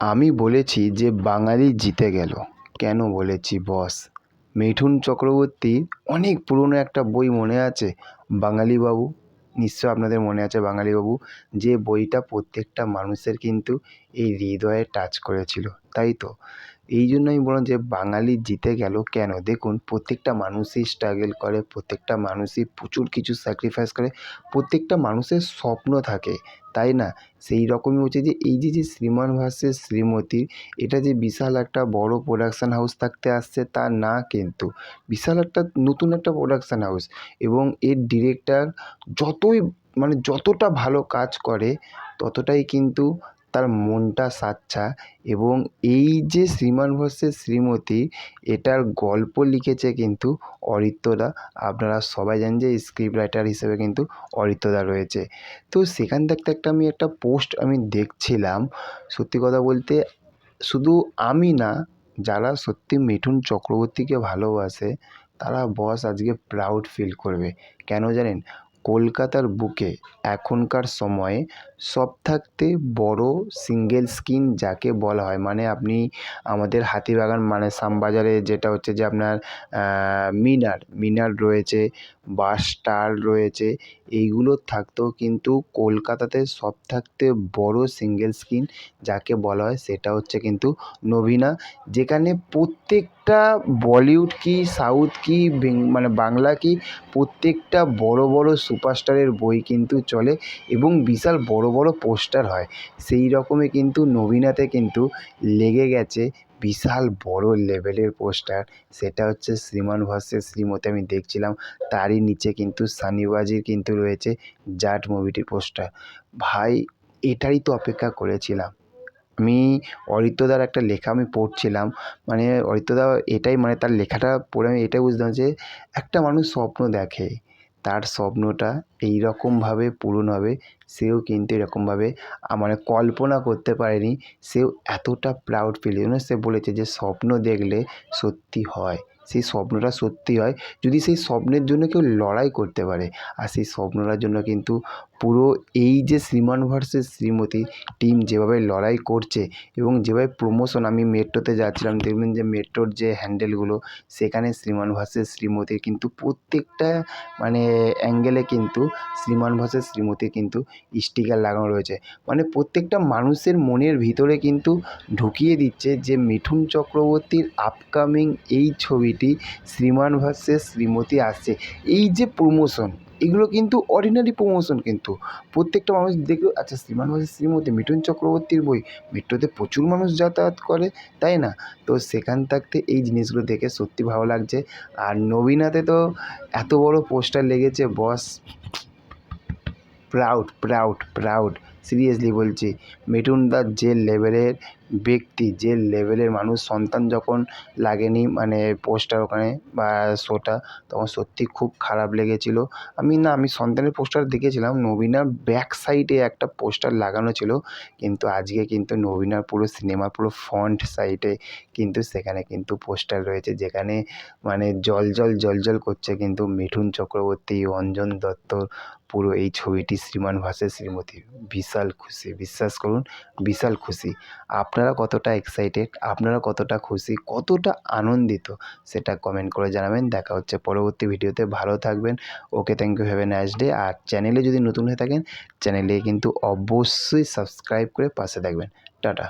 আমি বলেছি যে বাঙালি জিতে গেল। কেন বলেছি, বস? মিঠুন চক্রবর্তীর অনেক পুরনো একটা বই মনে আছে, বাঙালিবাবু? নিশ্চয় আপনাদের মনে আছে বাঙালিবাবু, যে বইটা প্রত্যেকটা মানুষের কিন্তু এই হৃদয়ে টাচ করেছিল, তাই তো? এই জন্য আমি বললাম যে বাঙালি জিতে গেল কেন? দেখুন, প্রত্যেকটা মানুষই স্ট্রাগল করে, প্রত্যেকটা মানুষই প্রচুর কিছু স্যাক্রিফাইস করে, প্রত্যেকটা মানুষের স্বপ্ন থাকে, তাই না? সেই রকমই হচ্ছে যে এই যে যে শ্রীমান ভার্সেস শ্রীমতী, এটা যে বিশাল একটা বড় প্রোডাকশান হাউস থাকতে আসছে তা না কিন্তু, বিশাল একটা নতুন একটা প্রোডাকশান হাউস এবং এর ডিরেক্টর যতই মানে যতটা ভালো কাজ করে, ততটাই কিন্তু তার মনটা সাচ্চা এবং এই যে শ্রীমান ভার্সেস শ্রীমতী, এটার গল্প লিখেছে কিন্তু অরিত্রদা। আপনারা সবাই জানেন যে স্ক্রিপ্ট রাইটার হিসেবে কিন্তু অরিত্রদা রয়েছে। তো সেখান থাকতে একটা আমি একটা পোস্ট আমি দেখছিলাম। সত্যি কথা বলতে শুধু আমি না, যারা সত্যি মিঠুন চক্রবর্তীকে ভালোবাসে, তারা বস আজকে প্রাউড ফিল করবে। কেন জানেন? কলকাতার বুকে এখনকার সময়ে সব থাকতে বড় সিঙ্গেল স্ক্রিন যাকে বলা হয়। মানে আপনি আমাদের হাতিবাগান মানে শ্যামবাজারে যেটা হচ্ছে যে আপনার মিনার মিনার রয়েছে বা স্টার রয়েছে, এইগুলো থাকতেও কিন্তু কলকাতাতে সব থাকতে বড় সিঙ্গেল স্ক্রিন যাকে বলা হয়, সেটা হচ্ছে কিন্তু নভিনা যেখানে প্রত্যেকটা বলিউড কি, সাউথ কি মানে বাংলা কি, প্রত্যেকটা বড় বড় সুপারস্টারের বই কিন্তু চলে। এবং বিশাল বড় বড় পোস্টার হয়। সেই রকমই কিন্তু নবীনাতে কিন্তু লেগে গেছে বিশাল বড় লেভেলের পোস্টার। সেটা হচ্ছে শ্রীমান ভার্সেস শ্রীমতী, আমি দেখছিলাম। তারই নিচে কিন্তু সানিবাজির কিন্তু রয়েছে জাট মুভিটির পোস্টার। ভাই, এটারই তো অপেক্ষা করেছিলাম। আমি অরিত্রদার একটা লেখা আমি পড়ছিলাম। মানে অরিত্রদা এটাই মানে তার লেখাটা পড়ে আমি এটাই বুঝলাম যে একটা মানুষ স্বপ্ন দেখে। তার স্বপ্নটা এই রকমভাবে পূরণ হবে, সেও কিন্তু এরকমভাবে মানে কল্পনা করতে পারেনি, সেও এতটা প্রাউড ফিল সে বলেছে যে স্বপ্ন দেখলে সত্যি হয়। সেই স্বপ্নটা সত্যি হয়। যদি সেই স্বপ্নের জন্য কেউ লড়াই করতে পারে, আর সেই স্বপ্নটার জন্য কিন্তু পুরো এই যে শ্রীমান ভার্সেস শ্রীমতী টিম যেভাবে লড়াই করছে এবং যেভাবে প্রমোশন আমি মেট্রোতে যাচ্ছিলাম, দেখবেন যে মেট্রোর যে হ্যান্ডেলগুলো সেখানে শ্রীমান ভার্সেস শ্রীমতীর কিন্তু প্রত্যেকটা মানে অ্যাঙ্গেলে কিন্তু শ্রীমান ভার্সেস শ্রীমতীর কিন্তু স্টিকার লাগানো রয়েছে। মানে প্রত্যেকটা মানুষের মনের ভিতরে কিন্তু ঢুকিয়ে দিচ্ছে যে মিঠুন চক্রবর্তীর আপকামিং এই ছবিটি। শ্রীমান ভার্সেস শ্রীমতী আসছে। এই যে প্রমোশন এগুলো কিন্তু অর্ডিনারি প্রমোশন কিন্তু। প্রত্যেকটা মানুষ দেখল আচ্ছা শ্রীমান ভার্সেস শ্রীমতী, মিঠুন চক্রবর্তীর বই। মেট্রোতে প্রচুর মানুষ যাতায়াত করে, তাই না? তো সেখান থাকতে এই জিনিসগুলো দেখে সত্যি ভালো লাগছে। আর নবীনাতে তো এত বড় পোস্টার লেগেছে boss proud proud proud seriously বলছি মিঠুন মিঠুনদার যে লেভেলের ব্যক্তি যে লেভেলের মানুষ সন্তান যখন লাগেনি মানে পোস্টার ওখানে বা শোটা তখন সত্যি খুব খারাপ লেগেছিলো। আমি না, আমি সন্তানের পোস্টার দেখেছিলাম, নবীনার ব্যাক সাইডে একটা পোস্টার লাগানো ছিল, কিন্তু আজকে কিন্তু নবীনার পুরো সিনেমা পুরো ফ্রন্ট সাইডে কিন্তু সেখানে কিন্তু পোস্টার রয়েছে, যেখানে মানে জ্বলজ্বল জ্বলজ্বল করছে কিন্তু মিঠুন চক্রবর্তী, অঞ্জন দত্ত, পুরো এই ছবিটি শ্রীমান ভার্সেস শ্রীমতী। বিশাল খুশি, বিশ্বাস করুন, বিশাল খুশি। আপনারা কতটা এক্সাইটেড আপনারা কতটা খুশি, কতটা আনন্দিত সেটা কমেন্ট করে জানাবেন। দেখা হচ্ছে পরবর্তী ভিডিওতে। ভালো থাকবেন। Okay thank you have a nice day আর চ্যানেলে যদি নতুন হয়ে থাকেন চ্যানেলে কিন্তু অবশ্যই সাবস্ক্রাইব করে পাশে থাকবেন। টাটা।